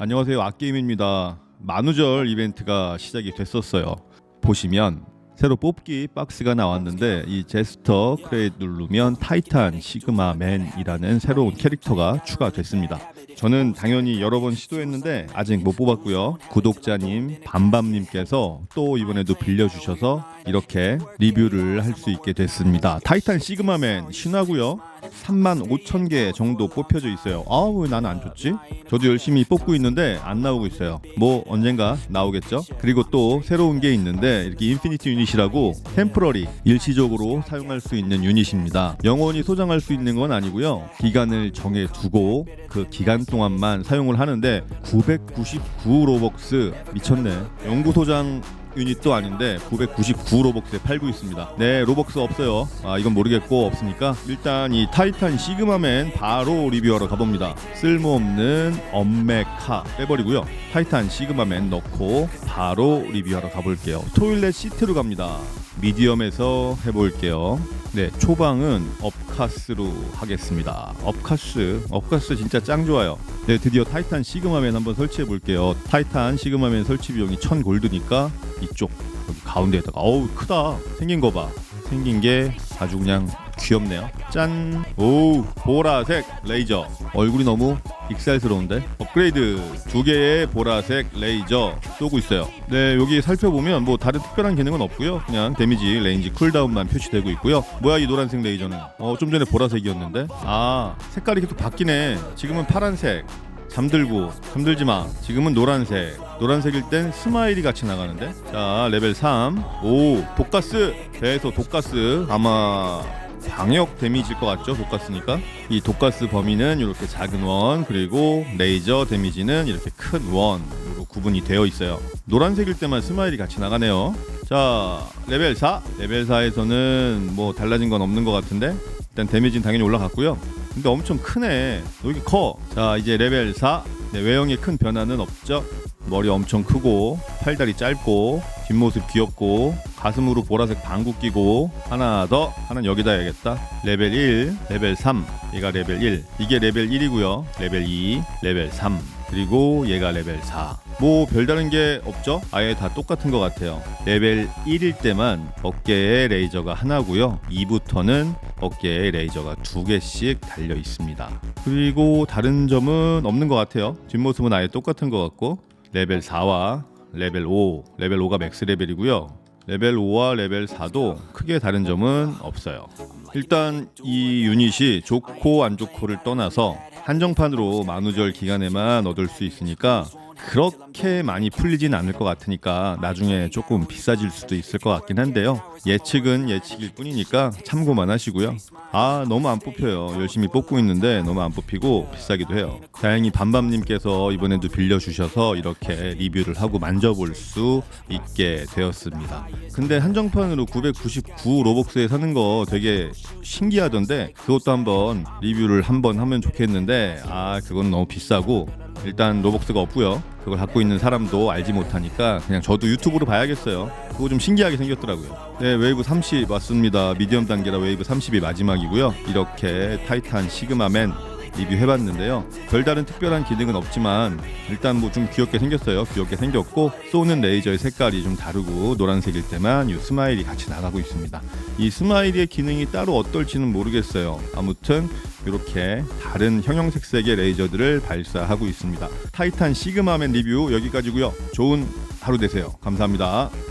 안녕하세요. 악게임입니다. 만우절 이벤트가 시작이 됐었어요. 보시면 새로 뽑기 박스가 나왔는데 이 제스터 크레딧 누르면 타이탄 시그마 맨이라는 새로운 캐릭터가 추가됐습니다. 저는 당연히 여러 번 시도했는데 아직 못 뽑았고요. 구독자님 밤밤님께서 또 이번에도 빌려주셔서 이렇게 리뷰를 할 수 있게 됐습니다 타이탄 시그마맨 신화고요 3만 5천 개 정도 뽑혀져 있어요. 아왜 나는 안 줬지? 저도 열심히 뽑고 있는데 안 나오고 있어요. 뭐 언젠가 나오겠죠? 그리고 또 새로운 게 있는데 이렇게 인피니티 유닛이라고 템프러리 일시적으로 사용할 수 있는 유닛입니다. 영원히 소장할 수 있는 건 아니고요. 기간을 정해 두고 그 기간 동안만 사용을 하는데 999 로벅스 미쳤네. 영구 소장 유닛도 아닌데 999 로벅스에 팔고 있습니다. 네, 로벅스 없어요. 아, 이건 모르겠고 없으니까 일단 이 타이탄 시그마맨 바로 리뷰하러 가봅니다. 쓸모없는 엄메카 빼버리고요. 타이탄 시그마맨 넣고 바로 리뷰하러 가볼게요. 토일렛 시트로 갑니다. 미디엄에서 해볼게요. 네, 초방은 업카스로 하겠습니다. 업카스, 업카스 진짜 짱 좋아요. 네, 드디어 타이탄 시그마맨 한번 설치해 볼게요. 타이탄 시그마맨 설치 비용이 1000 골드니까 이쪽 여기 가운데에다가 어우 크다. 생긴 거 봐. 생긴 게 아주 그냥 귀엽네요. 짠. 오, 보라색 레이저. 얼굴이 너무 익살스러운데. 업그레이드 두 개의 보라색 레이저 쏘고 있어요. 네, 여기 살펴보면 뭐 다른 특별한 기능은 없고요. 그냥 데미지 레인지 쿨다운만 표시되고 있고요. 뭐야 이 노란색 레이저는? 어, 좀 전에 보라색이었는데. 아, 색깔이 계속 바뀌네. 지금은 파란색. 잠들고 잠들지 마. 지금은 노란색. 노란색일 땐 스마일이 같이 나가는데. 자, 레벨 3. 오, 독가스. 배에서 독가스. 아마 방역 데미지일 것 같죠? 독가스니까. 이 독가스 범위는 이렇게 작은 원, 그리고 레이저 데미지는 이렇게 큰 원으로 구분이 되어 있어요. 노란색일 때만 스마일이 같이 나가네요. 자, 레벨 4. 레벨 4에서는 뭐 달라진 건 없는 것 같은데. 일단 데미지는 당연히 올라갔고요. 근데 엄청 크네. 여기 커. 자, 이제 레벨 4. 네, 외형에 큰 변화는 없죠. 머리 엄청 크고 팔다리 짧고 뒷모습 귀엽고 가슴으로 보라색 방구 끼고 하나 더 하나는 여기다 해야겠다 레벨 1 레벨 3 얘가 레벨 1 이게 레벨 1이고요 레벨 2 레벨 3 그리고 얘가 레벨 4 뭐 별다른 게 없죠? 아예 다 똑같은 것 같아요. 레벨 1일 때만 어깨에 레이저가 하나고요. 2부터는 어깨에 레이저가 두 개씩 달려 있습니다. 그리고 다른 점은 없는 것 같아요. 뒷모습은 아예 똑같은 것 같고 레벨 4와 레벨 5, 레벨 5가 맥스 레벨이고요. 레벨 5와 레벨 4도 크게 다른 점은 없어요. 일단 이 유닛이 좋고 안 좋고를 떠나서 한정판으로 만우절 기간에만 얻을 수 있으니까 그렇게 많이 풀리진 않을 것 같으니까 나중에 조금 비싸질 수도 있을 것 같긴 한데요. 예측은 예측일 뿐이니까 참고만 하시고요. 아 너무 안 뽑혀요. 열심히 뽑고 있는데 너무 안 뽑히고 비싸기도 해요. 다행히 밤밤님께서 이번에도 빌려주셔서 이렇게 리뷰를 하고 만져볼 수 있게 되었습니다. 근데 한정판으로 999 로벅스에 사는 거 되게 신기하던데 그것도 한번 리뷰를 한번 하면 좋겠는데 아 그건 너무 비싸고 일단 로벅스가 없고요. 그걸 갖고 있는 사람도 알지 못하니까 그냥 저도 유튜브로 봐야겠어요. 그거 좀 신기하게 생겼더라고요. 네, 웨이브 30 왔습니다. 미디엄 단계라 웨이브 30이 마지막이고요. 이렇게 타이탄 시그마맨 리뷰해봤는데요. 별다른 특별한 기능은 없지만 일단 뭐 좀 귀엽게 생겼어요. 귀엽게 생겼고 쏘는 레이저의 색깔이 좀 다르고 노란색일 때만 이 스마일이 같이 나가고 있습니다. 이 스마일의 기능이 따로 어떨지는 모르겠어요. 아무튼 이렇게 다른 형형 색색의 레이저들을 발사하고 있습니다. 타이탄 시그마맨 리뷰 여기까지고요. 좋은 하루 되세요. 감사합니다.